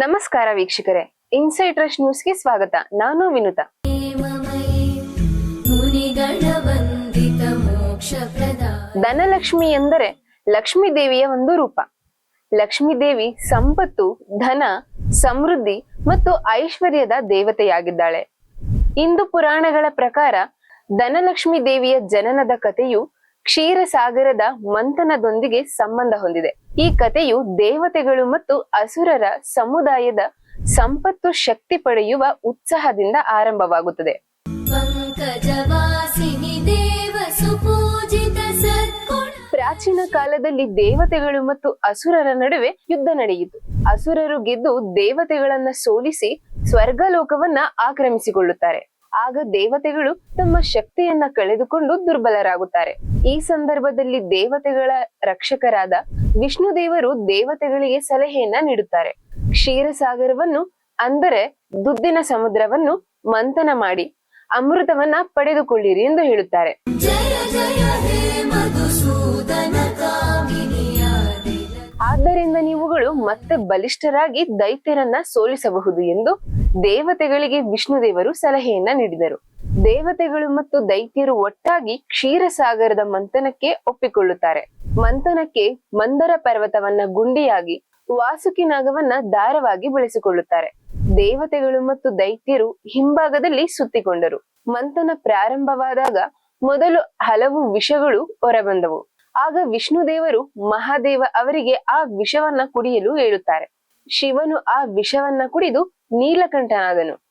ನಮಸ್ಕಾರ ವೀಕ್ಷಕರೇ insight rush ನ್ಯೂಸ್ಗೆ ಸ್ವಾಗತ. ನಾನು ವಿನುತ. ಧನಲಕ್ಷ್ಮಿ ಎಂದರೆ ಲಕ್ಷ್ಮೀ ದೇವಿಯ ಒಂದು ರೂಪ. ಲಕ್ಷ್ಮೀ ದೇವಿ ಸಂಪತ್ತು, ಧನ, ಸಮೃದ್ಧಿ ಮತ್ತು ಐಶ್ವರ್ಯದ ದೇವತೆಯಾಗಿದ್ದಾಳೆ. ಹಿಂದೂ ಪುರಾಣಗಳ ಪ್ರಕಾರ ಧನಲಕ್ಷ್ಮಿ ದೇವಿಯ ಜನನದ ಕಥೆಯು ಕ್ಷೀರಸಾಗರದ ಮಂಥನದೊಂದಿಗೆ ಸಂಬಂಧ ಹೊಂದಿದೆ. ಈ ಕಥೆಯು ದೇವತೆಗಳು ಮತ್ತು ಅಸುರರ ಸಮುದಾಯದ ಸಂಪತ್ತು ಶಕ್ತಿ ಪಡೆಯುವ ಉತ್ಸಾಹದಿಂದ ಆರಂಭವಾಗುತ್ತದೆ. ಪ್ರಾಚೀನ ಕಾಲದಲ್ಲಿ ದೇವತೆಗಳು ಮತ್ತು ಅಸುರರ ನಡುವೆ ಯುದ್ಧ ನಡೆಯಿತು. ಅಸುರರು ಗೆದ್ದು ದೇವತೆಗಳನ್ನ ಸೋಲಿಸಿ ಸ್ವರ್ಗಲೋಕವನ್ನ ಆಕ್ರಮಿಸಿಕೊಳ್ಳುತ್ತಾರೆ. ಆಗ ದೇವತೆಗಳು ತಮ್ಮ ಶಕ್ತಿಯನ್ನ ಕಳೆದುಕೊಂಡು ದುರ್ಬಲರಾಗುತ್ತಾರೆ. ಈ ಸಂದರ್ಭದಲ್ಲಿ ದೇವತೆಗಳ ರಕ್ಷಕರಾದ ವಿಷ್ಣು ದೇವರು ದೇವತೆಗಳಿಗೆ ಸಲಹೆಯನ್ನ ನೀಡುತ್ತಾರೆ. ಕ್ಷೀರಸಾಗರವನ್ನು, ಅಂದರೆ ದುದ್ದಿನ ಸಮುದ್ರವನ್ನು, ಮಂಥನ ಮಾಡಿ ಅಮೃತವನ್ನ ಪಡೆದುಕೊಳ್ಳಿರಿ ಎಂದು ಹೇಳುತ್ತಾರೆ. ಮತ್ತೆ ಬಲಿಷ್ಠರಾಗಿ ದೈತ್ಯರನ್ನ ಸೋಲಿಸಬಹುದು ಎಂದು ದೇವತೆಗಳಿಗೆ ವಿಷ್ಣು ದೇವರು ಸಲಹೆಯನ್ನ ನೀಡಿದರು. ದೇವತೆಗಳು ಮತ್ತು ದೈತ್ಯರು ಒಟ್ಟಾಗಿ ಕ್ಷೀರಸಾಗರದ ಮಂಥನಕ್ಕೆ ಒಪ್ಪಿಕೊಳ್ಳುತ್ತಾರೆ. ಮಂಥನಕ್ಕೆ ಮಂದರ ಪರ್ವತವನ್ನ ಗುಂಡಿಯಾಗಿ, ವಾಸುಕಿ ನಾಗವನ್ನ ದಾರವಾಗಿ ಬಳಸಿಕೊಳ್ಳುತ್ತಾರೆ. ದೇವತೆಗಳು ಮತ್ತು ದೈತ್ಯರು ಹಿಂಭಾಗದಲ್ಲಿ ಸುತ್ತಿಕೊಂಡರು. ಮಂಥನ ಪ್ರಾರಂಭವಾದಾಗ ಮೊದಲು ಹಲವು ವಿಷಗಳು ಹೊರಬಂದವು. ಆಗ ವಿಷ್ಣು ದೇವರು ಮಹಾದೇವ ಅವರಿಗೆ ಆ ವಿಷವನ್ನ ಕುಡಿಯಲು ಹೇಳುತ್ತಾರೆ. ಶಿವನು ಆ ವಿಷವನ್ನ ಕುಡಿದು ನೀಲಕಂಠನಾದನು.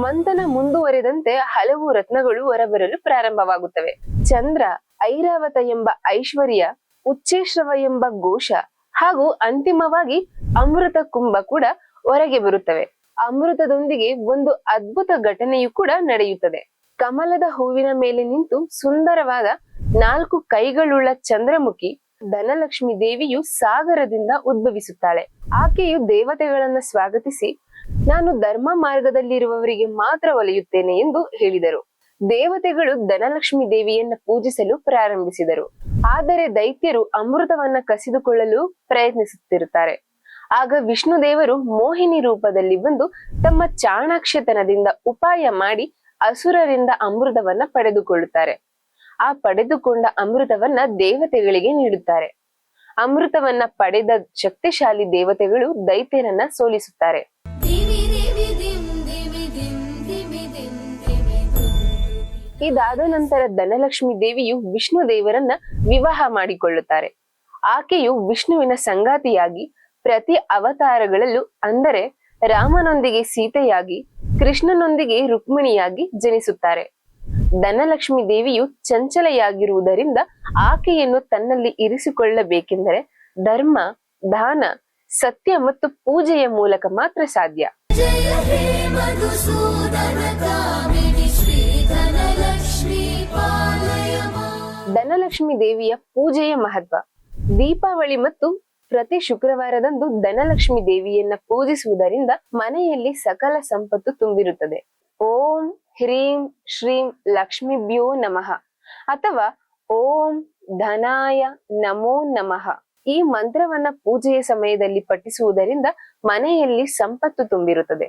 ಮಂಥನ ಮುಂದುವರೆದಂತೆ ಹಲವು ರತ್ನಗಳು ಹೊರಬರಲು ಪ್ರಾರಂಭವಾಗುತ್ತವೆ. ಚಂದ್ರ, ಐರಾವತ ಎಂಬ ಐಶ್ವರ್ಯ, ಉಚ್ಚೇಶ್ರವ ಎಂಬ ಘೋಷ ಹಾಗೂ ಅಂತಿಮವಾಗಿ ಅಮೃತ ಕುಂಭ ಕೂಡ ಹೊರಗೆ ಬರುತ್ತವೆ. ಅಮೃತದೊಂದಿಗೆ ಒಂದು ಅದ್ಭುತ ಘಟನೆಯು ಕೂಡ ನಡೆಯುತ್ತದೆ. ಕಮಲದ ಹೂವಿನ ಮೇಲೆ ನಿಂತು ಸುಂದರವಾದ ನಾಲ್ಕು ಕೈಗಳುಳ್ಳ ಚಂದ್ರಮುಖಿ ಧನಲಕ್ಷ್ಮಿ ದೇವಿಯು ಸಾಗರದಿಂದ ಉದ್ಭವಿಸುತ್ತಾಳೆ. ಆಕೆಯು ದೇವತೆಗಳನ್ನ ಸ್ವಾಗತಿಸಿ, ನಾನು ಧರ್ಮ ಮಾರ್ಗದಲ್ಲಿರುವವರಿಗೆ ಮಾತ್ರ ಒಲಿಯುತ್ತೇನೆ ಎಂದು ಹೇಳಿದರು. ದೇವತೆಗಳು ಧನಲಕ್ಷ್ಮಿ ದೇವಿಯನ್ನ ಪೂಜಿಸಲು ಪ್ರಾರಂಭಿಸಿದರು. ಆದರೆ ದೈತ್ಯರು ಅಮೃತವನ್ನ ಕಸಿದುಕೊಳ್ಳಲು ಪ್ರಯತ್ನಿಸುತ್ತಿರುತ್ತಾರೆ. ಆಗ ವಿಷ್ಣು ದೇವರು ಮೋಹಿನಿ ರೂಪದಲ್ಲಿ ಬಂದು ತಮ್ಮ ಚಾಣಾಕ್ಷತನದಿಂದ ಉಪಾಯ ಮಾಡಿ ಅಸುರರಿಂದ ಅಮೃತವನ್ನ ಪಡೆದುಕೊಳ್ಳುತ್ತಾರೆ. ಆ ಪಡೆದುಕೊಂಡ ಅಮೃತವನ್ನ ದೇವತೆಗಳಿಗೆ ನೀಡುತ್ತಾರೆ. ಅಮೃತವನ್ನ ಪಡೆದ ಶಕ್ತಿಶಾಲಿ ದೇವತೆಗಳು ದೈತ್ಯರನ್ನ ಸೋಲಿಸುತ್ತಾರೆ. ಇದಾದ ನಂತರ ಧನಲಕ್ಷ್ಮಿ ದೇವಿಯು ವಿಷ್ಣು ದೇವರನ್ನ ವಿವಾಹ ಮಾಡಿಕೊಳ್ಳುತ್ತಾರೆ. ಆಕೆಯು ವಿಷ್ಣುವಿನ ಸಂಗಾತಿಯಾಗಿ ಪ್ರತಿ ಅವತಾರಗಳಲ್ಲೂ ಅಂದರೆ ರಾಮನೊಂದಿಗೆ ಸೀತೆಯಾಗಿ ಕೃಷ್ಣನೊಂದಿಗೆ ರುಕ್ಮಿಣಿಯಾಗಿ ಜನಿಸುತ್ತಾರೆ. ಧನಲಕ್ಷ್ಮಿ ದೇವಿಯು ಚಂಚಲೆಯಾಗಿರುವುದರಿಂದ ಆಕೆಯನ್ನು ತನ್ನಲ್ಲಿ ಇರಿಸಿಕೊಳ್ಳಬೇಕೆಂದರೆ ಧರ್ಮ ದಾನ ಸತ್ಯ ಮತ್ತು ಪೂಜೆಯ ಮೂಲಕ ಮಾತ್ರ ಸಾಧ್ಯ. ಧನಲಕ್ಷ್ಮಿ ದೇವಿಯ ಪೂಜೆಯ ಮಹತ್ವ. ದೀಪಾವಳಿ ಮತ್ತು ಪ್ರತಿ ಶುಕ್ರವಾರದಂದು ಧನಲಕ್ಷ್ಮಿ ದೇವಿಯನ್ನ ಪೂಜಿಸುವುದರಿಂದ ಮನೆಯಲ್ಲಿ ಸಕಲ ಸಂಪತ್ತು ತುಂಬಿರುತ್ತದೆ. ಓಂ ಹ್ರೀಂ ಶ್ರೀಂ ಲಕ್ಷ್ಮಿಭ್ಯೋ ನಮಃ ಅಥವಾ ಓಂ ಧನಾಯ ನಮೋ ನಮಃ ಈ ಮಂತ್ರವನ್ನ ಪೂಜೆಯ ಸಮಯದಲ್ಲಿ ಪಠಿಸುವುದರಿಂದ ಮನೆಯಲ್ಲಿ ಸಂಪತ್ತು ತುಂಬಿರುತ್ತದೆ.